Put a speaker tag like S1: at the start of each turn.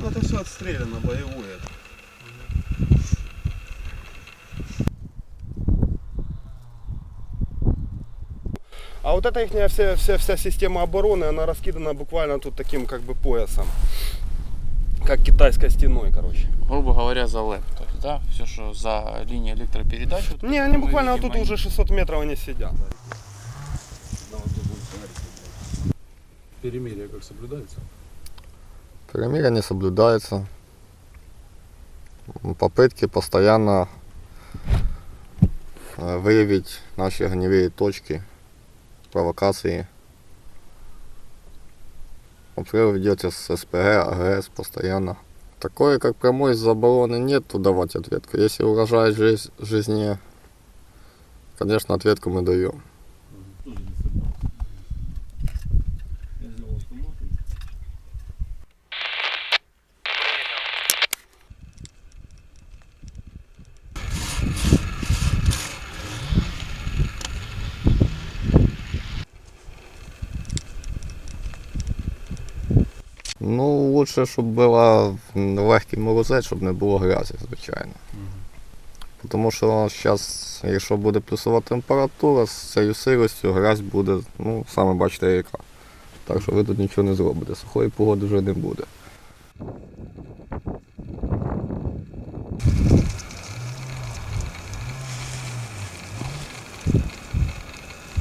S1: Ну, это все отстреляно, боевое. А вот эта их вся, вся, вся система обороны, она раскидана буквально тут таким как бы поясом. Как китайской стеной, короче.
S2: Грубо говоря, за ЛЭП. То есть, да, все, что за линией электропередач. вот
S1: Не, они буквально
S2: видим,
S1: тут
S2: они-
S1: уже 600 метров они сидят.
S3: Перемирие как соблюдается?
S4: Перемирие не соблюдается. Попытки постоянно выявить наши огневые точки, провокации. Обстрел ведется с СПГ, АГС постоянно. Такое, как прямой забороны нет, то давать ответку. Если жизнь, жизни, конечно, ответку мы даем. Ну, лучше, щоб була легкий морозець, щоб не було грязі, звичайно. Тому що зараз, якщо буде плюсова температура, з цією сиростю грязь буде, ну, саме бачите, яка. Так що ви тут нічого не зробите. Сухої погоди вже не буде.